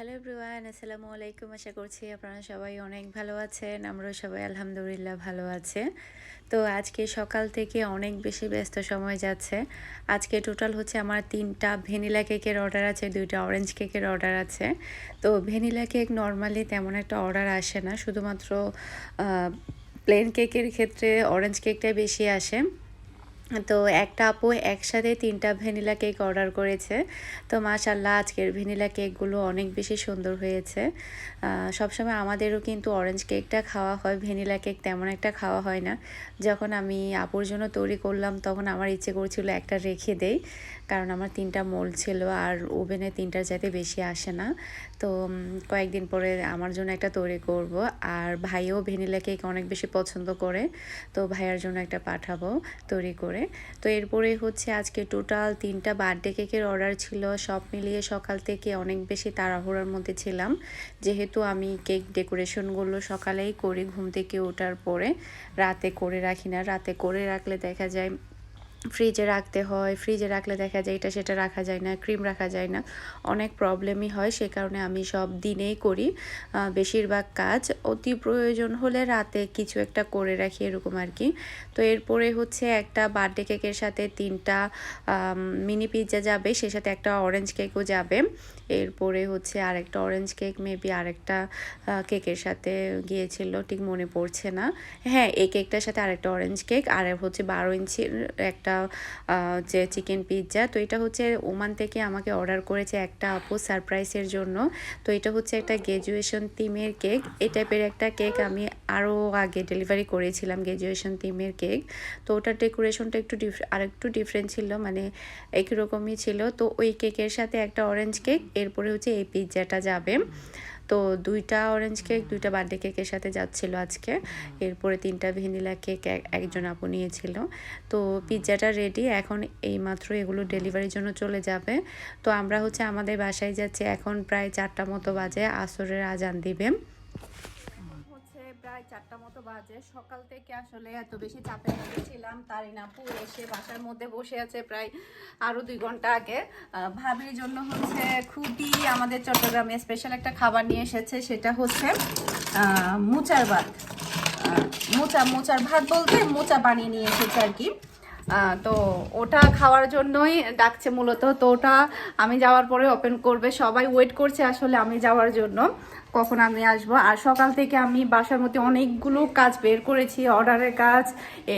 Hello everyone আসসালামু আলাইকুম আশা করছি আপনারা সবাই অনেক ভালো আছেন আমরাও সবাই আলহামদুলিল্লাহ ভালো আছে তো আজকে সকাল থেকে অনেক বেশি ব্যস্ত সময় যাচ্ছে আজকে টোটাল হচ্ছে আমার তিনটা ভ্যানিলা কেকের অর্ডার আছে দুইটা অরেঞ্জ কেকের অর্ডার আছে তো ভ্যানিলা কেক নর্মালি তেমন একটা অর্ডার আসে না শুধুমাত্র প্লেন কেকের ক্ষেত্রে অরেঞ্জ কেকটাই বেশি আসে তো একটা আপু একসাথে তিনটা ভ্যানিলা কেক অর্ডার করেছে। তো মাশাল্লাহ আজকের ভ্যানিলা কেকগুলো অনেক বেশি সুন্দর হয়েছে। সবসময় আমাদেরও কিন্তু অরেঞ্জ কেকটা খাওয়া হয়, ভ্যানিলা কেক তেমন একটা খাওয়া হয় না। যখন আমি আপুর জন্য তৈরি করলাম, তখন আমার ইচ্ছে করছিল একটা রেখে দেই। কারণ আমার তিনটা মোল ছিল আর ওভেনে তিনটার যাতে বেশি আসে না। তো কয়েকদিন পরে আমার জন্য একটা তৈরি করব। আর ভাইও ভ্যানিলা কেক অনেক বেশি পছন্দ করে, তো ভাইয়ার জন্য একটা পাঠাবো তৈরি করে। তো এরপরে হচ্ছে আজকে টোটাল তিনটা বার্থডে কেকের অর্ডার ছিল। সব মিলিয়ে সকাল থেকে অনেক বেশি তাড়াহুড়োর মধ্যে ছিলাম। যেহেতু আমি কেক ডেকোরেশনগুলো সকালেই করি ঘুম থেকে ওঠার পরে। রাতে করে রাখি না। রাতে করে রাখলে দেখা যায় ফ্রিজে রাখতে হয়। ফ্রিজে রাখলে দেখা যায় এটা সেটা রাখা যায় না ক্রিম রাখা যায় না। অনেক প্রবলেমই হয়, সে কারণে আমি সব দিনেই করি। বেশিরভাগ কাজ অতি প্রয়োজন হলে রাতে কিছু একটা করে রাখি এরকম আর কি। তো এরপরে হচ্ছে একটা বার্থডে কেকের সাথে তিনটা মিনি পিৎজা যাবে, সে সাথে একটা অরেঞ্জ কেকও যাবে। এরপরে হচ্ছে আরেকটা অরেঞ্জ কেক মেবি আরেকটা কেকের সাথে গিয়েছিল, ঠিক মনে পড়ছে না। হ্যাঁ এই কেকটার সাথে আরেকটা অরেঞ্জ কেক আর হচ্ছে বারো ইঞ্চির একটা যে চিকেন পিৎজা তো এটা হচ্ছে ওমান থেকে আমাকে অর্ডার করেছে একটা আপু সারপ্রাইজের জন্য। তো এটা হচ্ছে একটা গ্র্যাজুয়েশন থিমের কেক এই টাইপের একটা কেক আমি আরও আগে ডেলিভারি করেছিলাম গ্র্যাজুয়েশন থিমের কেক তো ওটার ডেকোরেশনটা একটু আর একটু ডিফারেন্ট ছিল মানে একই রকমই ছিল। তো ওই কেকের সাথে একটা অরেঞ্জ কেক এরপরে হচ্ছে এই পিৎজাটা যাবে। তো দুইটা অরেঞ্জ কেক দুইটা বার্থডে কেকের সাথে যাচ্ছিল আজকে। এরপরে তিনটা ভ্যানিলা কেক একজন আপু নিয়েছিল। তো পিৎজাটা রেডি এখন এই মাত্র এগুলো ডেলিভারির জন্য চলে যাবে। তো আমরা হচ্ছে আমাদের বাসায় যাচ্ছি, এখন প্রায় চারটা মতো বাজে, আসরের আজান দিবে। প্রায় চারটা মতো বাজে। সকাল থেকে আসলে এত বেশি চাপের ছিলাম তারিনাপু এসে বাসার মধ্যে বসে আছে প্রায় আরও দুই ঘণ্টা আগে। ভাবির জন্য হচ্ছে খুবই আমাদের চট্টগ্রামে স্পেশাল একটা খাবার নিয়ে এসেছে, সেটা হচ্ছে মোচার ভাত। মোচা, মোচার ভাত বলতে মোচা বানিয়ে নিয়ে এসেছে আর কি। তো ওটা খাওয়ার জন্যই ডাকছে মূলত। তো ওটা আমি যাওয়ার পরে ওপেন করবে। সবাই ওয়েট করছে আসলে আমি যাওয়ার জন্য। কখন আমি আসব? আর সকাল থেকে আমি বাসার মধ্যে অনেকগুলো কাজ বের করেছি অর্ডারের কাজ,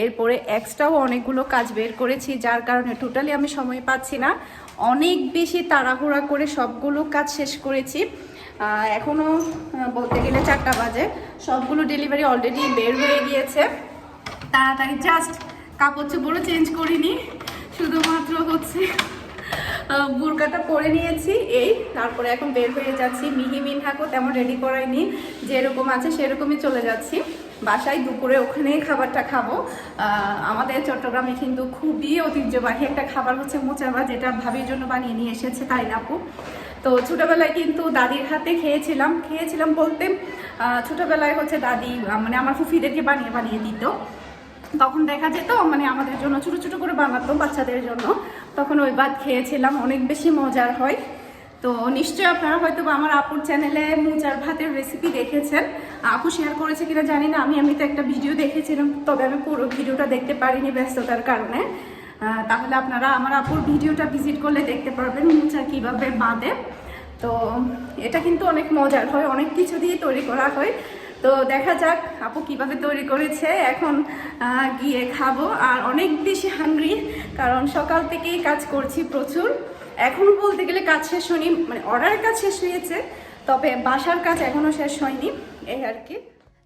এরপরে এক্সট্রাও অনেকগুলো কাজ বের করেছি, যার কারণে টোটালি আমি সময় পাচ্ছি না। অনেক বেশি তাড়াহুড়া করে সবগুলো কাজ শেষ করেছি। এখনও বলতে গেলে চারটা বাজে। সবগুলো ডেলিভারি অলরেডি বের হয়ে গিয়েছে। তাড়াতাড়ি জাস্ট কাপড় চোপড়ও চেঞ্জ করিনি। শুধুমাত্র হচ্ছে বুরকাটা পরে নিয়েছি, এই, তারপরে এখন বের হয়ে যাচ্ছি। মিহি মিনহাকও তেমন রেডি করাইনি যেরকম আছে সেরকমই চলে যাচ্ছি। বাসায় দুপুরে ওখানেই খাবারটা খাব। আমাদের চট্টগ্রামে কিন্তু খুবই ঐতিহ্যবাহী একটা খাবার হচ্ছে মোচাবা যেটা ভাবির জন্য বানিয়ে নিয়ে এসেছে তাই নাপু তো ছোটোবেলায় কিন্তু দাদির হাতে খেয়েছিলাম। খেয়েছিলাম বলতে ছোটোবেলায় হচ্ছে দাদি মানে আমার ফুফিদেরকে বানিয়ে বানিয়ে দিত। তখন দেখা যেত মানে আমাদের জন্য, ছোটো ছোটো করে বানাতো বাচ্চাদের জন্য। তখন ওই ভাত খেয়েছিলাম, অনেক বেশি মজার হয়। তো নিশ্চয়ই আপনারা হয়তো আমার আপুর চ্যানেলে মুচার ভাতের রেসিপি দেখেছেন। আপু শেয়ার করেছে কিনা জানি না, আমি আমি তো একটা ভিডিও দেখেছিলাম, তবে আমি পুরো ভিডিওটা দেখতে পারিনি ব্যস্ততার কারণে। তাহলে আপনারা আমার আপুর ভিডিওটা ভিজিট করলে দেখতে পারবেন মোচা কীভাবে বাঁধে। তো এটা কিন্তু অনেক মজার হয়, অনেক কিছু দিয়ে তৈরি করা হয়। তো দেখা যাক আপু কীভাবে তৈরি করেছে। এখন গিয়ে খাব। আর অনেক বেশি হাঙ্গরি কারণ সকাল থেকেই কাজ করছি প্রচুর। এখন বলতে গেলে কাজ শেষ হয়নি মানে অর্ডারের কাজ শেষ হয়েছে, তবে বাসার কাজ এখনও শেষ হয়নি, এই আর কি।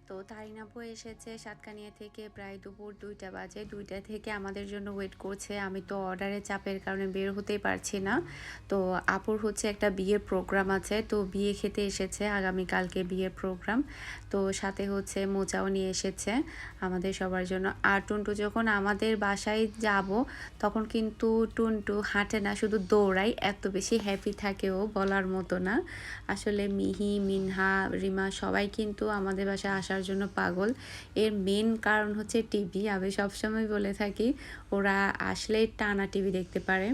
তো তারিনাপু এসেছে সাতকানিয়া থেকে প্রায় দুপুর দুইটা বাজে। দুইটা থেকে আমাদের জন্য ওয়েট করছে। আমি তো অর্ডারের চাপের কারণে বের হতেই পারছি না। তো আপুর হচ্ছে একটা বিয়ের প্রোগ্রাম আছে। তো বিয়ে খেতে এসেছে আগামীকালকে বিয়ের প্রোগ্রাম তো সাথে হচ্ছে মোচাও নিয়ে এসেছে আমাদের সবার জন্য। আর টুনটু, যখন আমাদের বাসায় যাব, তখন কিন্তু টুনটু হাঁটে না, শুধু দৌড়াই এত বেশি হ্যাপি থাকে ও বলার মতো না। আসলে মিহি, মিনহা, রিমা সবাই কিন্তু আমাদের বাসায় আসার জন্য পাগল। এর মেন কারণ হচ্ছে টিভি আমি সবসময় বলে থাকি ওরা আসলে টানা টিভি দেখতে পারে।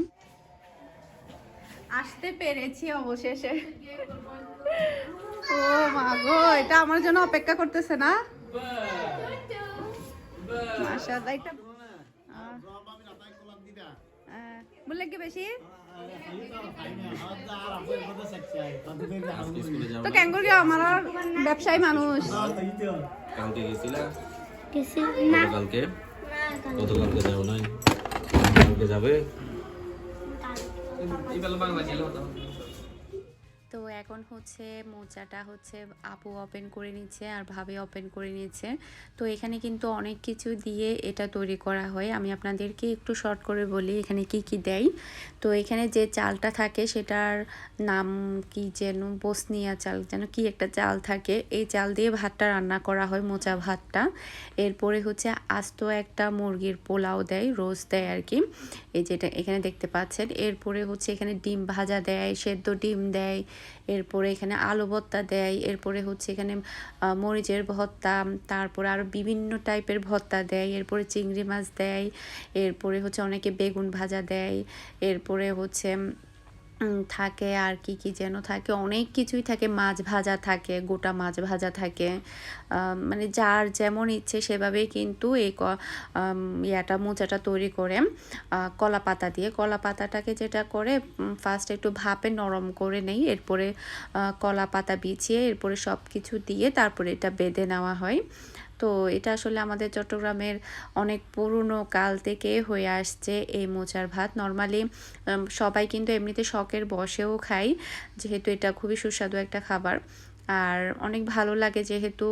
আসতে পেরেছি অবশেষে। ও মা গো এটা আমার জন্য অপেক্ষা করতেছে না? মাশাআল্লাহ আহ, বললে কি বেশি? তো ক্যাঙ্গুর আমার ব্যবসায়ী মানুষ। কালকে গেছিলা? গেছি না। কালকে গতকালকে যাও নাই। কালকে যাবে? তো এখন হচ্ছে মোচাটা হচ্ছে আপু ওপেন করে নিচ্ছে আর ভাবে ওপেন করে নিচ্ছে। তো এখানে কিন্তু অনেক কিছু দিয়ে এটা তৈরি করা হয়। আমি আপনাদেরকে একটু শর্ট করে বলি এখানে কি কি দেয়। তো এখানে যে চালটা থাকে সেটার নাম কি যেন, বসনিয়া চাল যেন কি একটা চাল থাকে। এই চাল দিয়ে ভাতটা রান্না করা হয়, মোচা ভাতটা। এরপরে হচ্ছে আস্ত একটা মুরগির পোলাও দেয়, রোজ দেয় আর কি এই যেটা এখানে দেখতে পাচ্ছেন। এরপরে হচ্ছে এখানে ডিম ভাজা দেয়, সেদ্ধ ডিম দেয়। এরপরে এখানে আলু ভর্তা দেয়, এরপরে হচ্ছে এখানে মরিচের ভর্তা, তারপরে আরও বিভিন্ন টাইপের ভর্তা দেয়, এরপরে চিংড়ি মাছ দেয়, এরপরে হচ্ছে অনেকে বেগুন ভাজা দেয়, এরপরে হচ্ছে থাকে আর কি কি যেন থাকে। অনেক কিছুই থাকে। মাছ ভাজা থাকে, গোটা মাছ ভাজা থাকে। মানে যার যেমন ইচ্ছে সেভাবেই কিন্তু এই ইয়াটা, মোচাটা তৈরি করে কলা পাতা দিয়ে। কলা পাতাটাকে যেটা করে ফার্স্ট একটু ভাপে নরম করে নেই। এরপরে কলা পাতা বিছিয়ে, এরপরে সব কিছু দিয়ে তারপরে এটা বেঁধে নেওয়া হয়। তো এটা আসলে আমাদের চট্টগ্রামের অনেক পুরনো কাল থেকে হয়ে আসছে এই মোচার ভাত। নর্মালি সবাই কিন্তু এমনিতে শখের বসেও খাই যেহেতু এটা খুবই সুস্বাদু একটা খাবার। আর অনেক ভালো লাগে যেহেতু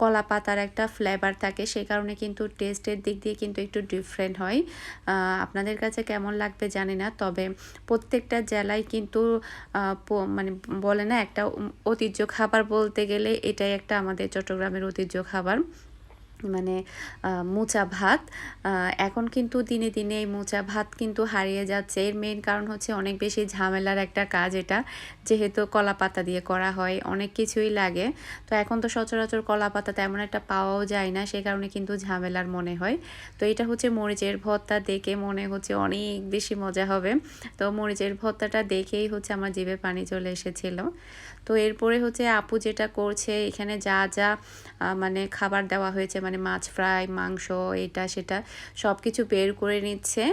কলা পাতার একটা ফ্লেভার থাকে, সেই কারণে কিন্তু টেস্টের দিক দিয়ে কিন্তু একটু ডিফারেন্ট হয়। আপনাদের কাছে কেমন লাগবে জানি না, তবে প্রত্যেকটা জেলায় কিন্তু মানে বলে না, একটা ঐতিহ্য খাবার বলতে গেলে এটাই একটা আমাদের চট্টগ্রামের ঐতিহ্য খাবার। মানে মোচা ভাত। এখন কিন্তু দিনে দিনে এই মোচা ভাত কিন্তু হারিয়ে যাচ্ছে। এর মেইন কারণ হচ্ছে অনেক বেশি ঝামেলার একটা কাজ এটা, যেহেতু কলা পাতা দিয়ে করা হয়, অনেক কিছুই লাগে। তো এখন তো সচরাচর কলা পাতা তেমন একটা পাওয়াও যায় না, সে কারণে কিন্তু ঝামেলার মনে হয়। তো এটা হচ্ছে মরিচের ভর্তা দেখে মনে হচ্ছে অনেক বেশি মজা হবে। তো মরিচের ভর্তাটা দেখেই হচ্ছে আমার জিভে পানি চলে এসেছিল। তো এরপরে হচ্ছে আপু যেটা করছে, এখানে যা যা মানে খাবার দেওয়া হয়েছে মানে মাছ ফ্রাই মাংস এটা সেটা সব কিছু বের করে নিচ্ছে।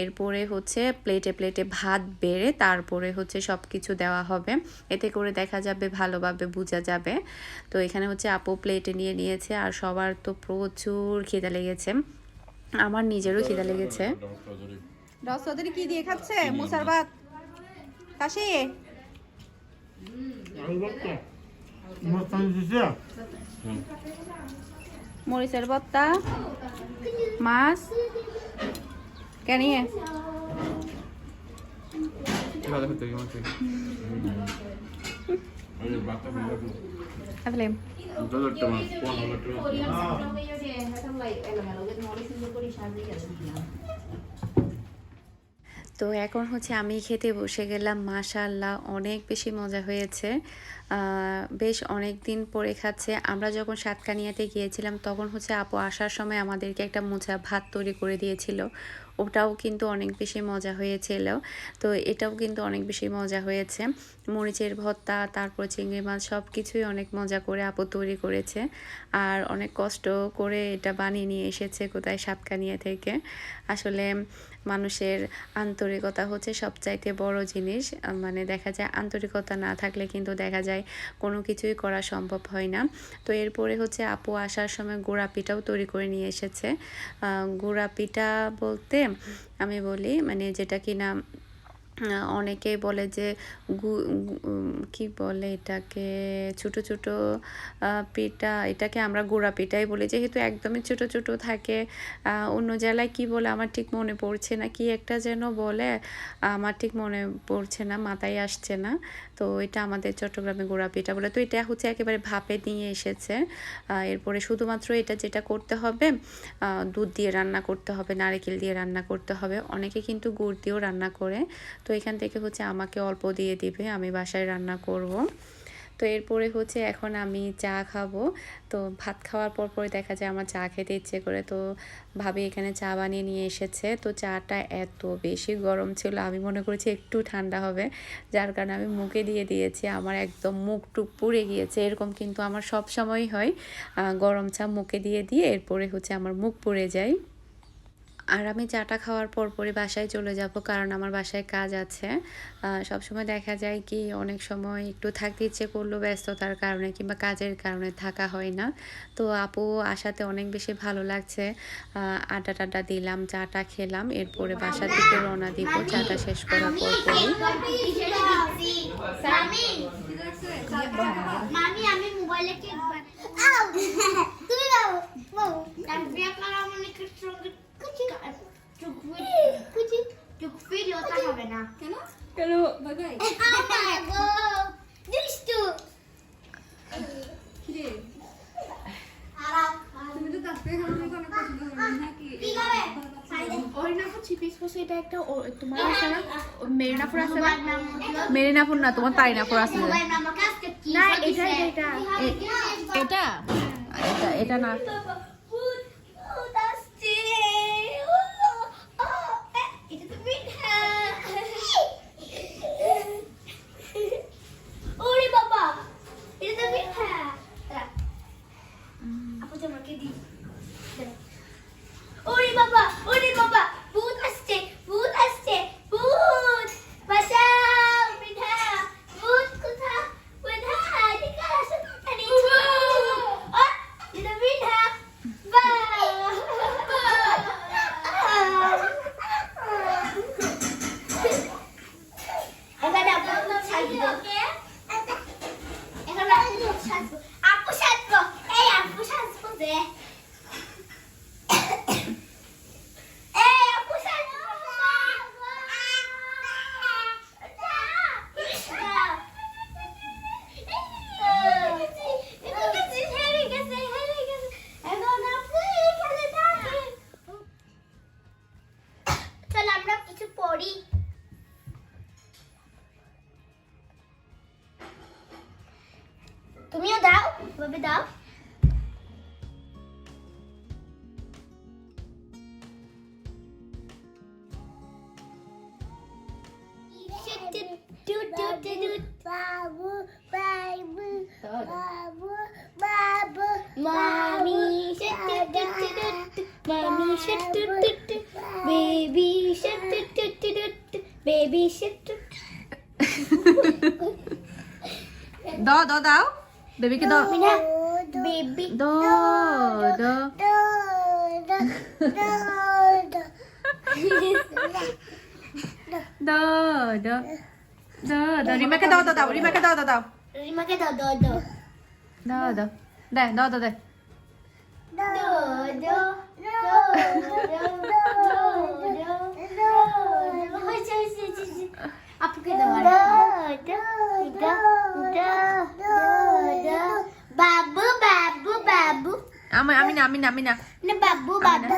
এরপরে হচ্ছে প্লেটে প্লেটে ভাত বেড়ে তারপরে হচ্ছে সব কিছু দেওয়া হবে। এতে করে দেখা যাবে ভালোভাবে বোঝা যাবে। তো এখানে হচ্ছে আপু প্লেটে নিয়ে নিয়েছে আর সবার তো প্রচুর খিদে লেগেছে। আমার নিজেরও খিদে লেগেছে। রস চৌধুরী কি দিয়ে খাচ্ছে? মুসার ভাত? কাশি? মরিচের ভর্তা মাছ কেন আসলে তো এখন হচ্ছে আমি খেতে বসে গেলাম মাশাল্লাহ অনেক বেশি মজা হয়েছে। বেশ অনেক দিন পরে খাচ্ছে। আমরা যখন সাতকানিয়াতে গিয়েছিলাম, তখন হচ্ছে আপু আসার সময় আমাদেরকে একটা মোচা ভাত তৈরি করে দিয়েছিল। ওটাও কিন্তু অনেক বেশি মজা হয়েছিল। তো এটাও কিন্তু অনেক বেশি মজা হয়েছে। মরিচের ভর্তা তারপর চিংড়ি মাছ সব কিছুই অনেক মজা করে আপু তৈরি করেছে। আর অনেক কষ্ট করে এটা বানিয়ে নিয়ে এসেছে কোথায় সাতকানিয়া থেকে। আসলে মানুষের আন্তরিকতা হচ্ছে সবচাইতে বড় জিনিস। মানে দেখা যায় আন্তরিকতা না থাকলে কিন্তু দেখা যায় কোনো কিছুই করা সম্ভব হয় না। তো এরপরে হচ্ছে আপু আসার সময় গোড়া পিঠাও তৈরি করে নিয়ে এসেছে। গোড়া পিঠা বলতে আমি বলি মানে যেটা কিনা আহ, অনেকেই বলে যে গু- কি বলে এটাকে, ছোট ছোট পিঠা, এটাকে আমরা গোড়া পিঠাই বলি। যেহেতু একদমই ছোট ছোট থাকে অন্য জেলায় কি বলে আমার ঠিক মনে পড়ছে না। কি একটা যেন বলে, আমার ঠিক মনে পড়ছে না, মাথায় আসছে না। তো এটা আমাদের চট্টগ্রামে গোড়া পিঠা বলে। তো এটা হচ্ছে একেবারে ভাপে নিয়ে এসেছে। এরপরে শুধুমাত্র এটা যেটা করতে হবে দুধ দিয়ে রান্না করতে হবে, নারিকেল দিয়ে রান্না করতে হবে। অনেকে কিন্তু গুড় দিয়েও রান্না করে। তো এখান থেকে হচ্ছে আমাকে অল্প দিয়ে দিবে, আমি বাসায় রান্না করব। তো এরপরে হচ্ছে এখন আমি চা খাব। তো ভাত খাওয়ার পর পরে দেখা যায় আমার চা খেতে ইচ্ছে করে। তো ভাবি এখানে চা বানিয়ে নিয়ে এসেছে। তো চাটা এত বেশি গরম ছিল, আমি মনে করেছি একটু ঠান্ডা হবে। যার কারণে আমি মুখে দিয়ে দিয়েছি, আমার একদম মুখ টুক পুড়ে গিয়েছে। এরকম কিন্তু আমার সব সময়ই হয়। গরম চা মুখে দিয়ে দিয়ে এরপরে হচ্ছে আমার মুখ পুড়ে যায়। আর আমি চাটা খাওয়ার পর পরে বাসায় চলে যাব কারণ আমার বাসায় কাজ আছে। আহ, সবসময় দেখা যায় কি অনেক সময় একটু থাকতে ইচ্ছে করল ব্যস্ততার কারণে কিংবা কাজের কারণে থাকা হয় না। তো আপু আসাতে অনেক বেশি ভালো লাগছে। আড্ডা টাড্ডা দিলাম চাটা খেলাম এরপরে বাসার দিকে রওনা দিব চাটা শেষ করার পর পরই তুমি করা হবে না কেন কেন বাগাই গো দুষ্টু তুমি তো কাছে খাওয়ানো কোনো পছন্দ করো নাকি কি খাবে অরিনাপুর চিপিস ফসে এটা একটা ও- তোমার আছে না ও মেরিনাপুর আছে না মোবাইল নাম মেরিনাপুর না তোমার তারিনাপুর আছে মোবাইল নাম কাছে কি না, এটা, এটা। এটা এটা এটা না ওরে বাবা এটা তো মিঠা আপু তোমাকে দি বাবু মামি মামি বেবি বেবি দাও দাও দাও বেবিকে দাও মিনা বেবি দাও দাও দাও দাও দাও দাও রিমাকে দাও দাও দাও রিমাকে দাও দাও দাও রিমাকে দাও দাও দাও দাও দাও দে দাও দে। আপুকে বাবু বাবু বাবু। আমি আমি না আমি না আমি না। বাবু বাবু।